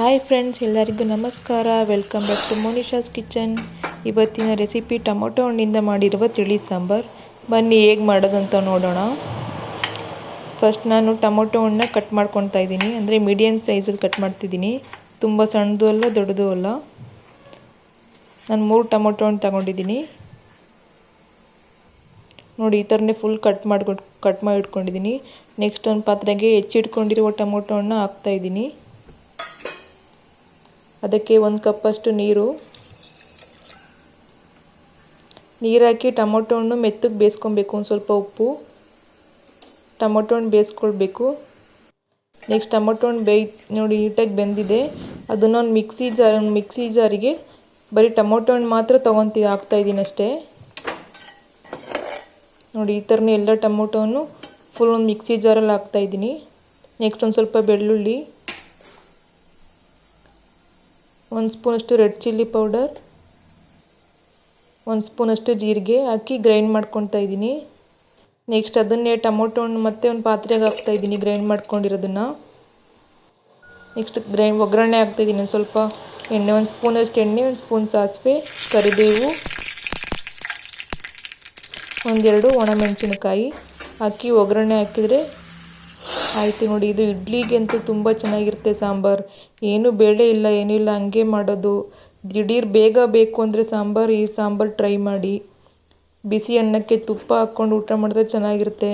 Hi friends ಎಲ್ಲರಿಗೂ ನಮಸ್ಕಾರ. Welcome back to Monisha's kitchen ಇವತ್ತಿನ ರೆಸಿಪಿ ಟೊಮೊಟೊ ಹಣ್ಣಿಂದ ಮಾಡಿರುವ ತಿಳಿ ಸಾಂಬಾರ್. ಬನ್ನಿ, ಹೇಗೆ ಮಾಡೋದಂತ ನೋಡೋಣ. ಫಸ್ಟ್ ನಾನು ಟೊಮೊಟೊ ಹಣ್ಣನ್ನ ಕಟ್ ಮಾಡ್ಕೊತಾ ಇದ್ದೀನಿ. ಅಂದರೆ ಮೀಡಿಯಮ್ ಸೈಜಲ್ಲಿ ಕಟ್ ಮಾಡ್ತಿದ್ದೀನಿ. ತುಂಬ ಸಣ್ಣದು ಅಲ್ಲ, ದೊಡ್ಡದು ಅಲ್ಲ. ನಾನು ಮೂರು ಟೊಮೊಟೊ ಹಣ್ಣು ತಗೊಂಡಿದ್ದೀನಿ. ನೋಡಿ, ಈ ಥರನೇ ಫುಲ್ ಕಟ್ ಮಾಡ್ಕೊಂಡು ಕಟ್ ಮಾಡಿ ಇಟ್ಕೊಂಡಿದ್ದೀನಿ ನೆಕ್ಸ್ಟ್ ಒಂದು ಪಾತ್ರೆಗೆ ಹೆಚ್ಚಿಟ್ಕೊಂಡಿರುವ ಟೊಮೊಟೊ ಹಣ್ಣು ಹಾಕ್ತಾಯಿದ್ದೀನಿ ಅದಕ್ಕೆ ಒಂದು ಕಪ್ಪಷ್ಟು ನೀರು ನೀರು. ಹಾಕಿ ಟೊಮೊಟೊ ಹಣ್ಣು ಮೆತ್ತಗೆ ಬೇಯಿಸ್ಕೊಬೇಕು, ಒಂದು ಸ್ವಲ್ಪ ಉಪ್ಪು. ಟೊಮೊಟೊ ಹಣ್ಣು ಬೇಯಿಸ್ಕೊಳ್ಬೇಕು. ನೆಕ್ಸ್ಟ್ ಟೊಮೊಟೊ ಹಣ್ಣು ಬೇಯ್, ನೋಡಿ ನೀಟಾಗಿ ಬೆಂದಿದೆ. ಅದನ್ನು ಒಂದು ಮಿಕ್ಸಿ ಜಾರ್, ಒಂದು ಮಿಕ್ಸಿ ಜಾರಿಗೆ ಬರೀ ಟೊಮೊಟೊ ಹಣ್ಣು ಮಾತ್ರ ತೊಗೊತಿ ಹಾಕ್ತಾಯಿದ್ದೀನಿ ಅಷ್ಟೇ. ನೋಡಿ, ಈ ಥರನೇ ಎಲ್ಲ ಟೊಮೊಟೊನು ಫುಲ್ ಒಂದು ಮಿಕ್ಸಿ ಜಾರಲ್ಲಿ ಹಾಕ್ತಾಯಿದ್ದೀನಿ ನೆಕ್ಸ್ಟ್ ಒಂದು ಸ್ವಲ್ಪ ಬೆಳ್ಳುಳ್ಳಿ. ಒಂದು ಸ್ಪೂನಷ್ಟು ರೆಡ್ ಚಿಲ್ಲಿ ಪೌಡರ್, ಒಂದು ಸ್ಪೂನಷ್ಟು ಜೀರಿಗೆ ಹಾಕಿ ಗ್ರೈಂಡ್ ಮಾಡ್ಕೊತಾ ಇದ್ದೀನಿ. ನೆಕ್ಸ್ಟ್ ಅದನ್ನೇ ಟೊಮೊಟೊ ಹಣ್ಣು ಮತ್ತೆ ಒಂದು ಪಾತ್ರೆಗೆ ಹಾಕ್ತಾಯಿದ್ದೀನಿ ಗ್ರೈಂಡ್ ಮಾಡ್ಕೊಂಡಿರೋದನ್ನು. ನೆಕ್ಸ್ಟ್ ಗ್ರೈಂಡ್ ಒಗ್ಗರಣೆ ಹಾಕ್ತಾಯಿದ್ದೀನಿ ಒಂದು ಸ್ವಲ್ಪ ಎಣ್ಣೆ, ಒಂದು ಸ್ಪೂನಷ್ಟು ಎಣ್ಣೆ, ಒಂದು ಸ್ಪೂನ್ ಸಾಸಿವೆ, ಕರಿಬೇವು, ಒಂದೆರಡು ಒಣಮೆಣಸಿನಕಾಯಿ ಹಾಕಿ ಒಗ್ಗರಣೆ ಹಾಕಿದರೆ ಆಯಿತು ನೋಡಿ, ಇದು ಇಡ್ಲಿಗಂತೂ ತುಂಬ ಚೆನ್ನಾಗಿರುತ್ತೆ ಸಾಂಬಾರು. ಏನು ಬೇಳೆ ಇಲ್ಲ ಏನಿಲ್ಲ ಹಂಗೆ ಮಾಡೋದು. ದಿಢೀರ್ ಬೇಗ ಬೇಕು ಅಂದರೆ ಸಾಂಬಾರು, ಈ ಸಾಂಬಾರು ಟ್ರೈ ಮಾಡಿ. ಬಿಸಿ ಅನ್ನಕ್ಕೆ ತುಪ್ಪ ಹಾಕ್ಕೊಂಡು ಊಟ ಮಾಡಿದ್ರೆ ಚೆನ್ನಾಗಿರುತ್ತೆ.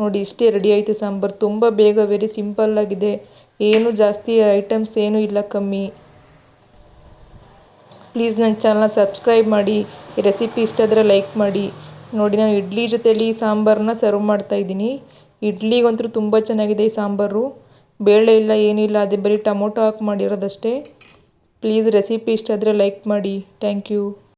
ನೋಡಿ, ಇಷ್ಟೇ ರೆಡಿ ಆಯಿತು ಸಾಂಬಾರು. ತುಂಬ ಬೇಗ ವೆರಿ ಸಿಂಪಲ್ಲಾಗಿದೆ ಏನು ಜಾಸ್ತಿ ಐಟಮ್ಸ್ ಏನೂ ಇಲ್ಲ ಕಮ್ಮಿ. ಪ್ಲೀಸ್ ನನ್ನ ಚಾನಲ್ನ ಸಬ್ಸ್ಕ್ರೈಬ್ ಮಾಡಿ. ರೆಸಿಪಿ ಇಷ್ಟ ಆದರೆ ಲೈಕ್ ಮಾಡಿ. ನೋಡಿ, ನಾನು ಇಡ್ಲಿ ಜೊತೆಲಿ ಸಾಂಬಾರನ್ನ ಸರ್ವ್ ಮಾಡ್ತಾಯಿದ್ದೀನಿ ಇಡ್ಲಿಗಂತೂ ತುಂಬ ಚೆನ್ನಾಗಿದೆ ಈ ಸಾಂಬಾರು. ಬೇಳೆ ಇಲ್ಲ, ಏನಿಲ್ಲ, ಅದೇ ಬರೀ ಟೊಮೊಟೊ ಹಾಕಿ ಮಾಡಿರೋದಷ್ಟೇ. ಪ್ಲೀಸ್ ರೆಸಿಪಿ ಇಷ್ಟ ಆದರೆ ಲೈಕ್ ಮಾಡಿ. Thank you.